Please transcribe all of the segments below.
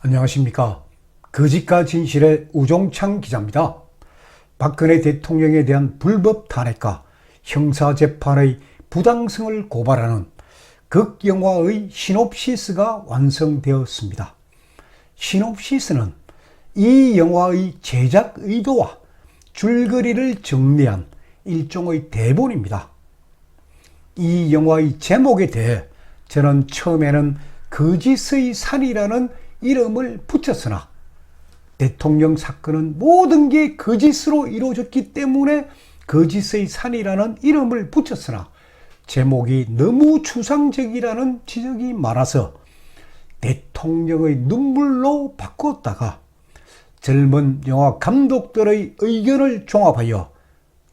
안녕하십니까. 거짓과 진실의 우종창 기자입니다. 박근혜 대통령에 대한 불법 탄핵과 형사재판의 부당성을 고발하는 극영화의 시놉시스가 완성되었습니다. 시놉시스는 이 영화의 제작 의도와 줄거리를 정리한 일종의 대본입니다. 이 영화의 제목에 대해 저는 처음에는 거짓의 산이라는 이름을 붙였으나 대통령 사건은 모든 게 거짓으로 이루어졌기 때문에 거짓의 산이라는 이름을 붙였으나 제목이 너무 추상적이라는 지적이 많아서 대통령의 눈물로 바꿨다가 젊은 영화 감독들의 의견을 종합하여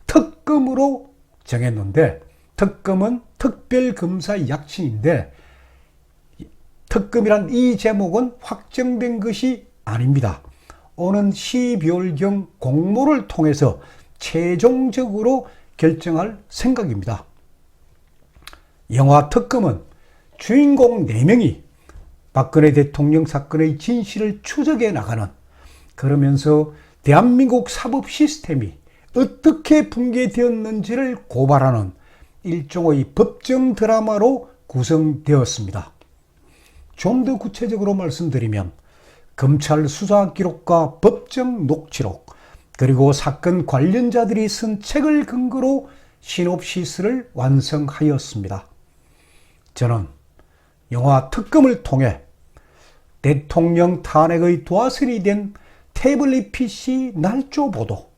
특검으로 정했는데 특검은 특별검사 약칭인데 특검이란 이 제목은 확정된 것이 아닙니다. 오는 12월경 공모를 통해서 최종적으로 결정할 생각입니다. 영화 특검은 주인공 4명이 박근혜 대통령 사건의 진실을 추적해 나가는 그러면서 대한민국 사법 시스템이 어떻게 붕괴되었는지를 고발하는 일종의 법정 드라마로 구성되었습니다. 좀 더 구체적으로 말씀드리면 검찰 수사 기록과 법정 녹취록 그리고 사건 관련자들이 쓴 책을 근거로 시놉시스를 완성하였습니다. 저는 영화 특검을 통해 대통령 탄핵의 도화선이 된 태블릿 PC 날조 보도,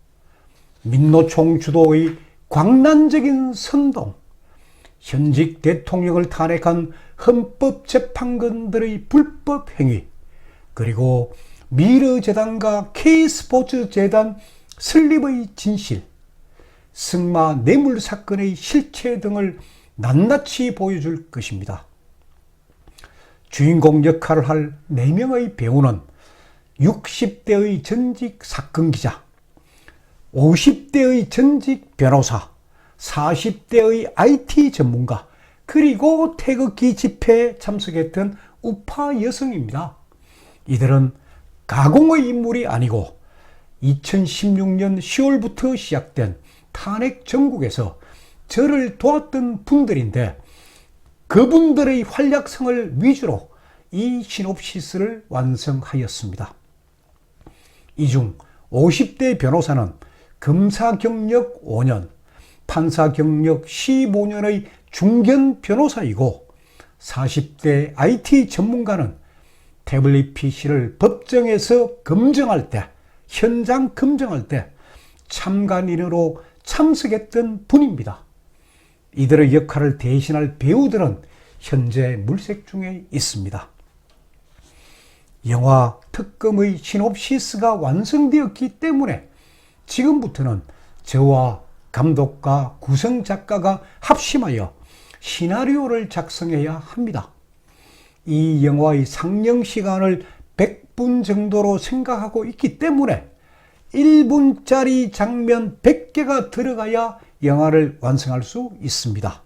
민노총 주도의 광란적인 선동, 현직 대통령을 탄핵한 헌법재판관들의 불법 행위, 그리고 미르재단과 K스포츠재단 설립의 진실, 승마 뇌물 사건의 실체 등을 낱낱이 보여줄 것입니다. 주인공 역할을 할 4명의 배우는 60대의 전직 사건 기자, 50대의 전직 변호사, 40대의 IT 전문가, 그리고 태극기 집회에 참석했던 우파 여성입니다. 이들은 가공의 인물이 아니고 2016년 10월부터 시작된 탄핵 전국에서 저를 도왔던 분들인데 그분들의 활약성을 위주로 이 시놉시스를 완성하였습니다. 이 중 50대 변호사는 검사 경력 5년, 판사 경력 15년의 중견 변호사이고 40대 IT 전문가는 태블릿 PC를 법정에서 검증할 때, 현장 검증할 때 참관인으로 참석했던 분입니다. 이들의 역할을 대신할 배우들은 현재 물색 중에 있습니다. 영화 특검의 시놉시스가 완성되었기 때문에 지금부터는 저와 감독과 구성 작가가 합심하여 시나리오를 작성해야 합니다. 이 영화의 상영 시간을 100분 정도로 생각하고 있기 때문에 1분짜리 장면 100개가 들어가야 영화를 완성할 수 있습니다.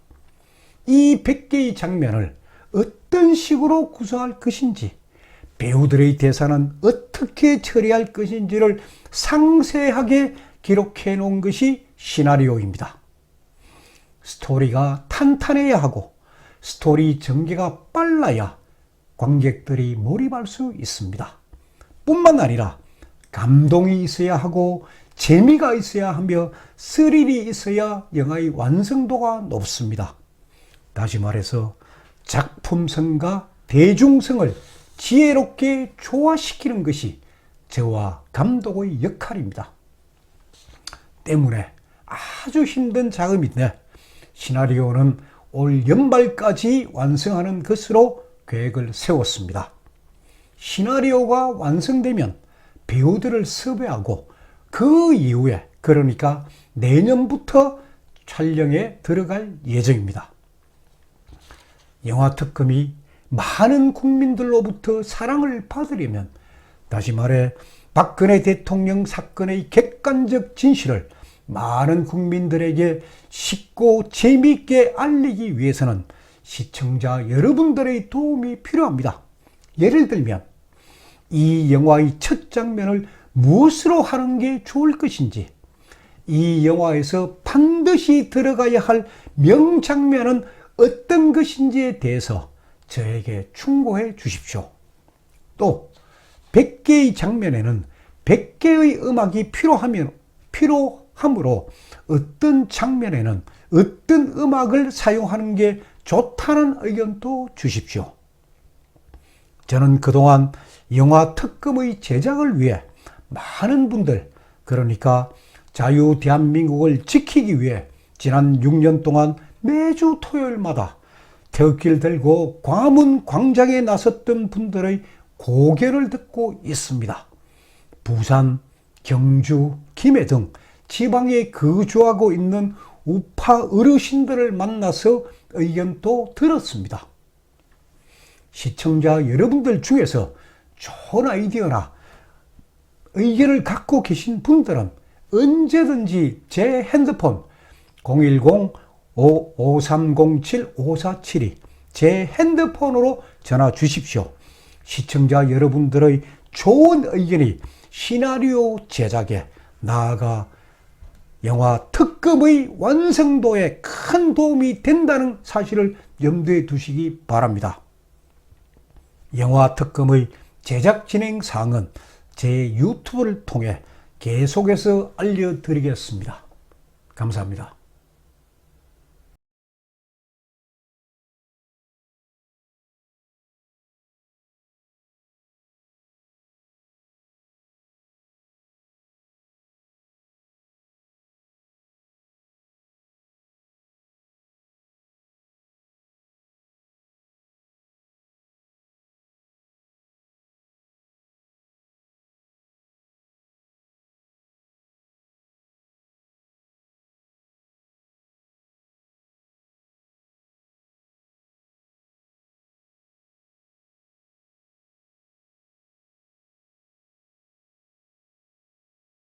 이 100개의 장면을 어떤 식으로 구성할 것인지, 배우들의 대사는 어떻게 처리할 것인지를 상세하게 기록해 놓은 것이 시나리오입니다. 스토리가 탄탄해야 하고, 스토리 전개가 빨라야 관객들이 몰입할 수 있습니다. 뿐만 아니라 감동이 있어야 하고 재미가 있어야 하며 스릴이 있어야 영화의 완성도가 높습니다. 다시 말해서 작품성과 대중성을 지혜롭게 조화시키는 것이 저와 감독의 역할입니다. 때문에 아주 힘든 작업인데 시나리오는 올 연말까지 완성하는 것으로 계획을 세웠습니다. 시나리오가 완성되면 배우들을 섭외하고 그 이후에 그러니까 내년부터 촬영에 들어갈 예정입니다. 영화 특검이 많은 국민들로부터 사랑을 받으려면 다시 말해 박근혜 대통령 사건의 객관적 진실을 많은 국민들에게 쉽고 재미있게 알리기 위해서는 시청자 여러분들의 도움이 필요합니다. 예를 들면 이 영화의 첫 장면을 무엇으로 하는 게 좋을 것인지, 이 영화에서 반드시 들어가야 할 명장면은 어떤 것인지에 대해서 저에게 충고해 주십시오. 또 100개의 장면에는 100개의 음악이 필요하면 필요 하므로 어떤 장면에는 어떤 음악을 사용하는 게 좋다는 의견도 주십시오. 저는 그동안 영화 특검의 제작을 위해 많은 분들, 그러니까 자유 대한민국을 지키기 위해 지난 6년 동안 매주 토요일마다 태극기를 들고 광화문 광장에 나섰던 분들의 고개를 듣고 있습니다. 부산, 경주, 김해 등 지방에 거주하고 있는 우파 어르신들을 만나서 의견도 들었습니다. 시청자 여러분들 중에서 좋은 아이디어나 의견을 갖고 계신 분들은 언제든지 제 핸드폰 010-5307-5472 제 핸드폰으로 전화 주십시오. 시청자 여러분들의 좋은 의견이 시나리오 제작에 나아가 영화 특급의 완성도에 큰 도움이 된다는 사실을 염두에 두시기 바랍니다. 영화 특검의 제작 진행 사항은 제 유튜브를 통해 계속해서 알려드리겠습니다. 감사합니다.